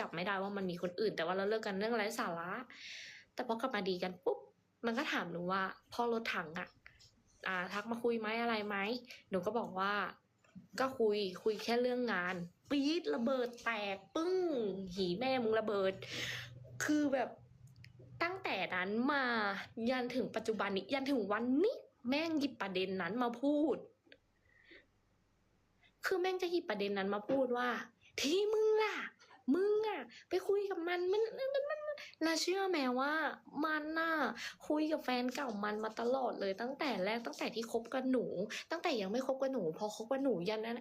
จับไม่ได้ว่ามันมีคนอื่น แต่ว่าเราเลิกกันเรื่องไร้สาระ แต่พอกลับมาดีกันปุ๊บมันก็ถามหนูว่าพ่อรถถังอะอ่า ทักมาคุยไหมอะไรไหมหนูก็บอกว่า ก็คุยคุยแค่เรื่องงานปี๊ดระเบิดแตกปึ้ง หีแม่มึงระเบิด คือแบบตั้งแต่นั้นมายันถึงปัจจุบันนี้ ยันถึงวันนี้ แม่งหยิบประเด็นนั้นมาพูด คือแม่งจะหยิบประเด็นนั้นมาพูดว่า ที่มึงล่ะ มึงอะไปคุยกับมันมันมันมันมนแล้วเชื่อไหมว่ามันน่ะคุยกับแฟนเก่ามันมาตลอดเลยตั้งแต่แรกตั้งแต่ที่คบกับหนู ตั้งแต่ยังไม่คบกับหนูพอคบกับหนูยันนั้น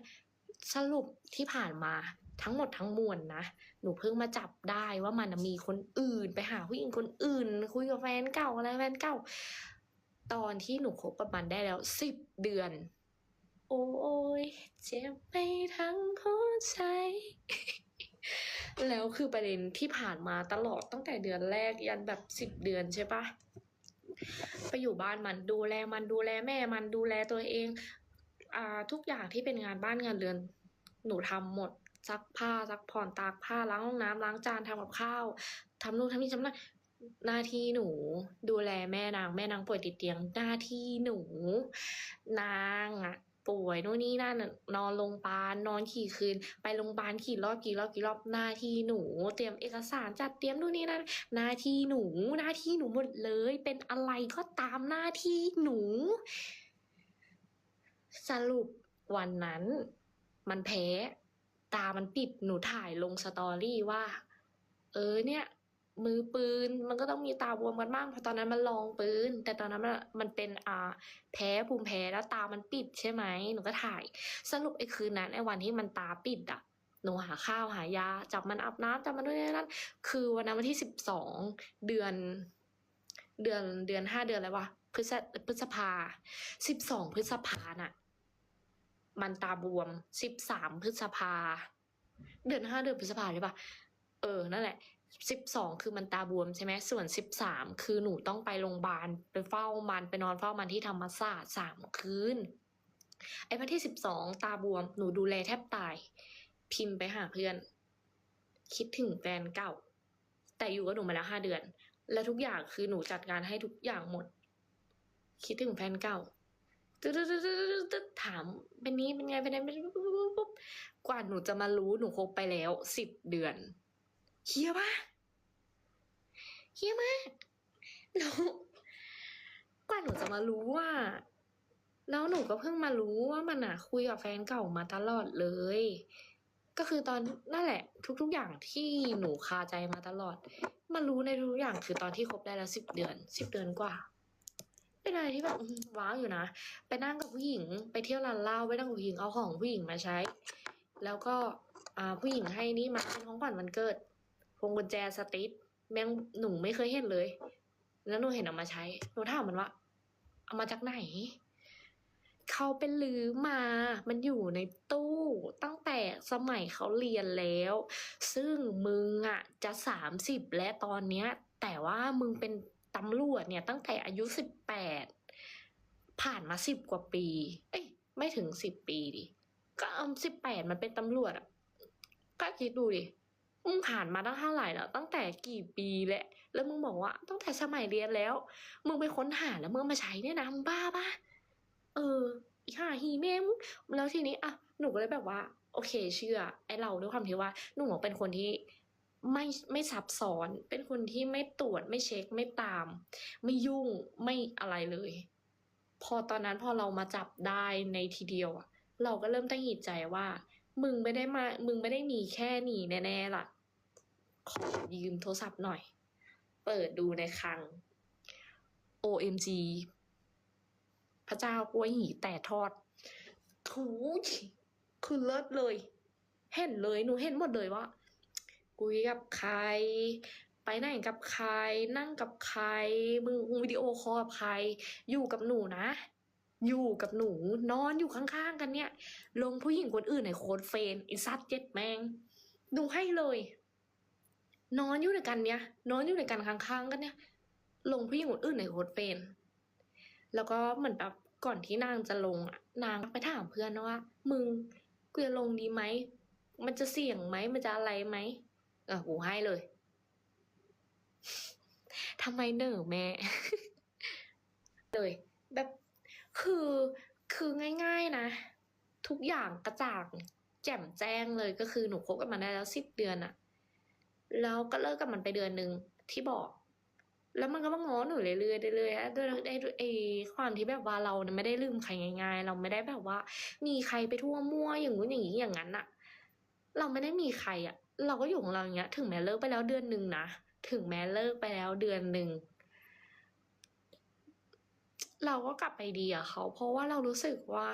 สรุปที่ผ่านมาทั้งหมดทั้งมวลนะ หนูเพิ่งมาจับได้ว่ามันมีคนอื่น ไปหาผู้หญิงคนอื่น คุยกับแฟนเก่าอะไรแฟนเก่า ตอนที่หนูคบกับมันได้แล้วสิบเดือน โอ้ยเจ็บไปทั้งหัวใจ แล้วคือประเด็นที่ผ่านมาตลอดตั้งแต่เดือนแรกยันแบบสิบเดือนใช่ปะไปอยู่บ้านมันดูแลมันดูแลแม่มันดูแลตัวเอง อ่าทุกอย่างที่เป็นงานบ้านงานเรือน หนูทำหมดซักผ้าซักผ่อนตากผ้าล้างห้องน้ำล้างจานทำกับข้าวทำนู่นทำนี่ทำนั่นหน้าที่หนู ดูแลแม่นาง แม่นางป่วยติดเตียงหน้าที่หนู นางอะ ป่วยนู่นนี่นั่นน่ะนอนโรงพยาบาลนอนขี่คืน ไปโรงพยาบาลขี่รอบกี่รอบกี่รอบหน้าที่หนู เตรียมเอกสารจัดเตรียมนู่นนี่นั่นหน้าที่หนู หน้าที่หนูหมดเลย เป็นอะไรก็ตามหน้าที่หนู สรุปวันนั้น มันแพ้ตามันปิดหนูถ่ายลงสตอรี่ว่า เออเนี่ย มือปืน มันก็ต้องมีตาบวมกันบ้างเพราะตอนนั้นมันลองปืน แต่ตอนนั้นมันมันเป็นอ่าแพ้ภูมิแพ้แล้วตามันปิดใช่ไหมหนูก็ถ่าย สรุปไอ้คืนนั้นไอ้วันที่มันตาปิดอะหนูหาข้าวหายาจับมันอาบน้ำจับมันด้วยนนั่นคือวันนั้นวันที่สิบสองเดือน เดือนเดือนห้าเดือนอะไรวะพฤษพฤษภาสิบสองพฤษภาน่ะ มันตาบวมสิบสามพฤษภา เดือนห้าเดือนพฤษภาใช่ปะเออนั่นแหละ สิบสองคือมันตาบวมใช่ไหมส่วนสิบสามคือหนูต้องไปโรงพยาบาลไปเฝ้ามันไปนอนเฝ้ามันที่ธรรมศาสตร์สามคืนไอ้วันที่สิบสองตาบวมหนูดูแลแทบตาย พิมพ์ไปหาเพื่อน คิดถึงแฟนเก่า แต่อยู่กับหนูมาแล้วห้าเดือน แล้วทุกอย่างคือหนูจัดการให้ทุกอย่างหมด คิดถึงแฟนเก่าตึ๊ดตึ๊ดตึ๊ดถามเป็นนี้เป็นไงเป็นไงเป็นปุ๊บปุ๊บปุ๊บปุ๊บกว่าหนูจะมารู้หนูคบไปแล้วสิบเดือน เฮียปะเฮียมากแล้วกว่าหนูจะมารู้ว่า แล้วหนูก็เพิ่งมารู้ว่ามันอะคุยกับแฟนเก่ามาตลอดเลย ก็คือตอนนั่นแหละ ทุก ๆ อย่างที่หนูคาใจมาตลอด มารู้ในทุกอย่างคือตอนที่คบได้แล้วสิบเดือนสิบเดือนกว่าเป็นอะไรที่แบบว้าวอยู่นะไปนั่งกับผู้หญิง ไปเที่ยวร้านเหล้าไปนั่งกับผู้หญิงเอาของผู้หญิงมาใช้ แล้วก็อ่าผู้หญิงให้นี่มาเป็นของขวัญวันเกิด พวงกุญแจสติ๊ดแม่งหนูไม่เคยเห็นเลย แล้วหนูเห็นเอามาใช้หนูถามมันว่า เอามาจากไหน เขาเป็นลือมา มันอยู่ในตู้ตั้งแต่สมัยเขาเรียนแล้ว ซึ่งมึงอะจะสามสิบและตอนเนี้ย แต่ว่ามึงเป็นตำรวจเนี่ยตั้งแต่อายุสิบแปดผ่านมาสิบกว่าปี เอ้ย ไม่ถึงสิบปีดิ ก็สิบแปดมันเป็นตำรวจอะ ก็คิดดูดิ มึงผ่านมาตั้งเท่าไหร่แล้วตั้งแต่กี่ปีแหละแล้วมึงบอกว่าตั้งแต่สมัยเรียนแล้ว มึงไปค้นหาแล้วมึงมาใช้เนี่ยนะมึงบ้าปะเอออีห่าฮีแม่งแล้วทีนี้อะหนูก็เลยแบบว่า โอเค เชื่อ ไอเราด้วยความที่ว่าหนูเป็นคนที่ไม่ไม่ซับซ้อน เป็นคนที่ไม่ตรวจไม่เช็คไม่ตาม ไม่ยุ่งไม่อะไรเลย พอตอนนั้นพอเรามาจับได้ในทีเดียวอะเราก็เริ่มตั้งหิดใจว่า มึงไม่ได้มา มึงไม่ได้มีแค่นี้แน่ๆล่ะ ขอยืมโทรศัพท์หน่อย เปิดดูในคลัง OMG พระเจ้ากล้วยหีแต่ทอดถูคือเลิศเลย เห็นเลยหนูเห็นหมดเลยว่าคุยกับใคร ไปไหนกับใคร นั่งกับใคร มึงวิดีโอคอลกับใคร อยู่กับหนูนะ อยู่กับหนูนอนอยู่ข้างๆกันเนี่ย ลงผู้หญิงคนอื่นในโค้ดเฟนไอิซัดเจ็ดแมงดูให้เลย นอนอยู่ในกันเนี่ย นอนอยู่ในกันข้างๆกันเนี่ย ลงผู้หญิงคนอื่นในโค้ดเฟนแล้วก็เหมือนแบบก่อนที่นางจะลงอะนางไปถามเพื่อนว่า มึงกูจะลงดีไหมมันจะเสี่ยงไหมมันจะอะไรไหมเออกูให้เลยทำไมเหน่อแม่เลยแบบ คือคือง่าย ๆนะ ทุกอย่างกระจ่างแจ่มแจ้งเลยก็คือหนูคบกันมาได้แล้วสิบเดือนอะแล้วก็เลิกกับมันไปเดือนหนึ่งที่บอก แล้วมันก็มาง้อหนูเรื่อยๆเรื่อยๆด้วยไอ้ด้วยไอ้ความที่แบบว่าเราไม่ได้ลืมใครง่าย ๆ เราไม่ได้แบบว่า มีใครไปทั่วมั่วอย่างงู้นอย่างนี้อย่างนั้นอะเราไม่ได้มีใครอะเราก็อยู่ของเราอย่างเงี้ย ถึงแม้เลิกไปแล้วเดือนหนึ่งนะถึงแม้เลิกไปแล้วเดือนหนึ่ง เราก็กลับไปดีกับเขาเพราะว่าเรารู้สึกว่า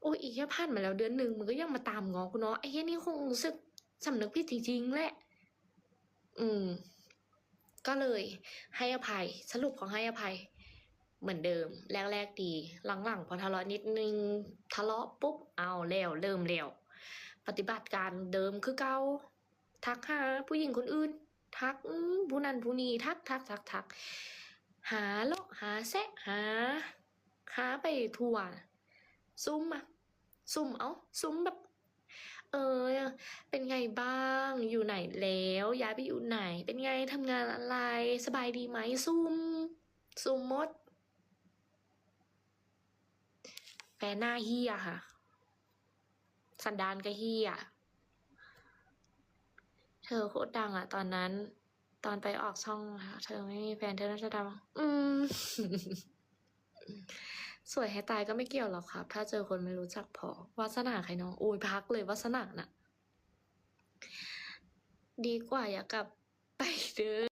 โอ้ยอีกแค่ผ่านมาแล้วเดือนหนึ่งมันก็ยังมาตามง้อกูเนาะไอ้เหี้ยนี่คงรู้สึกสำนึกผิดจริงๆแหละ อืม ก็เลยให้อภัย สรุปเขาให้อภัย เหมือนเดิม แรกๆดี หลังๆพอทะเลาะนิดนึงทะเลาะปุ๊บเอาแล้วเริ่มแล้วปฏิบัติการเดิมคือเกาทักหาผู้หญิงคนอื่น ทักผู้นั้นผู้นี้ทักทักทักทัก หาเลาะหาแซะหาหาไปทั่วซุ่มอะซุ่มเอาซุ่มแบบ เออ เป็นไงบ้าง อยู่ไหนแล้วย้ายไปอยู่ไหน เป็นไงทำงานอะไร สบายดีไหมซุ่มซุ่มมดแฟนหน้าเฮียค่ะ สันดานก็เฮียเธอโคตรดังอะตอนนั้น ตอนไปออกช่องอะเธอไม่มีแฟนเธอน่าจะดังอืม สวยให้ตายก็ไม่เกี่ยวหรอกครับ ถ้าเจอคนไม่รู้จักพอวาสนาใครน้องโอ้ยพักเลยวาสนาน่ะ ดีกว่าอย่ากลับไปเด้อ